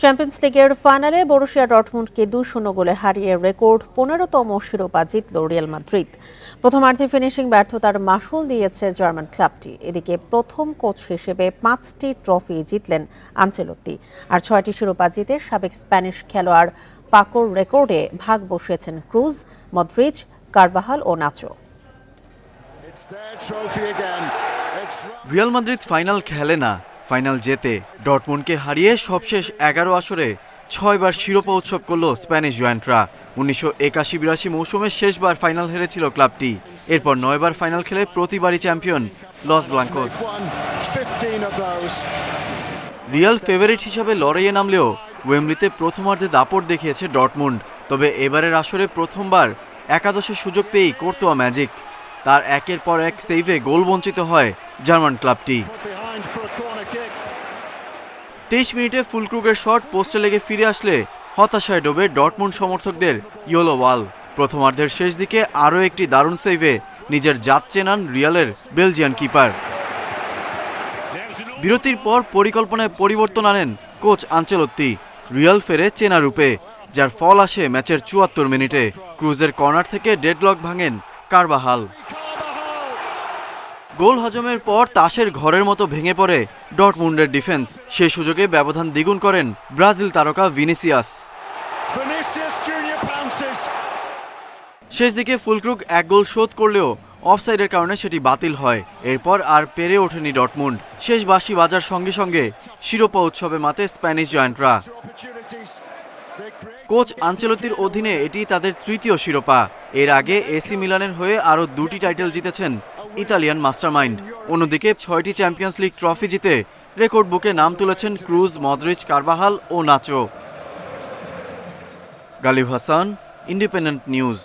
Champions লিগের ফাইনালে Borussia ডটমুন্ডকে দুই শূন্য গোলে হারিয়ে রেকর্ড পনেরোতম শিরোপা জিতল রিয়াল মাদ্রিদ প্রথমার্ধে ফিনিশিং ব্যর্থতার মাসুল দিয়েছে জার্মান ক্লাবটি এদিকে প্রথম কোচ হিসেবে পাঁচটি ট্রফি জিতলেন আঞ্চেলত্তি আর ছয়টি শিরোপা জিতে সাবেক স্প্যানিশ খেলোয়াড় পাকোর রেকর্ডে ভাগ বসিয়েছেন ক্রুজ মদ্রিজ কারবাহাল ও নাচো। রিয়াল মাদ্রিদ ফাইনাল খেলে না। ফাইনাল জেতে ডটমুন্ডকে হারিয়ে সবশেষ এগারো আসরে ছয়বার শিরোপা উৎসব করল স্প্যানিশ জয়েন্টরা। উনিশশো একাশি বিরাশি মৌসুমে শেষবার ফাইনাল হেরেছিল ক্লাবটি। এরপর নয়বার ফাইনাল খেলে প্রতিবারই champion Los Blancos. won 15 of those. Real favourite হিসাবে লড়াইয়ে নামলেও ওয়েমলিতে প্রথমার্ধে দাপট দেখিয়েছে ডটমুন্ড, তবে এবারের আসরে প্রথমবার একাদশের সুযোগ পেয়েই করতোয়া ম্যাজিক। তার একের পর এক সেভে গোল বঞ্চিত হয় জার্মান ক্লাবটি। তেইশ মিনিটে ফুলক্রুগের শট পোস্টে লেগে ফিরে আসলে হতাশায় ডোবে ডটমুন্ড সমর্থকদের ইয়োলো ওয়াল। প্রথমার্ধের শেষ দিকে আরও একটি দারুণ সেভে নিজের জাত চেনান রিয়ালের বেলজিয়ান কিপার। বিরতির পর পরিকল্পনায় পরিবর্তন আনেন কোচ আঞ্চলত্তি, রিয়াল ফেরে চেনা রূপে, যার ফল আসে ম্যাচের চুয়াত্তর মিনিটে। ক্রুজের কর্নার থেকে ডেডলক ভাঙেন কারবাহাল। গোল হজমের পর তাসের ঘরের মতো ভেঙে পড়ে ডটমুন্ডের ডিফেন্স। সেই সুযোগে ব্যবধান দ্বিগুণ করেন ব্রাজিল তারকা ভিনিসিয়াস। শেষ দিকে ফুলক্রুক এক গোল শোধ করলেও অফসাইডের কারণে সেটি বাতিল হয়। এরপর আর পেরে ওঠেনি ডটমুন্ড শেষ বাঁশি বাজার সঙ্গে সঙ্গে শিরোপা উৎসবে মাতে স্প্যানিশ জয়েন্টরা. কোচ আঞ্চলতির অধীনে এটি তাদের তৃতীয় শিরোপা। এর আগে এসি মিলানের হয়ে আরও দুটি টাইটেল জিতেছেন ইতালিয়ান মাস্টারমাইন্ড। অন্যদিকে ছয়টি চ্যাম্পিয়ন্স লিগ ট্রফি জিতে রেকর্ড বুকে নাম তুলেছেন ক্রুজ মদরিচ কারবাহাল ও Nacho. Galib Hasan, Independent News.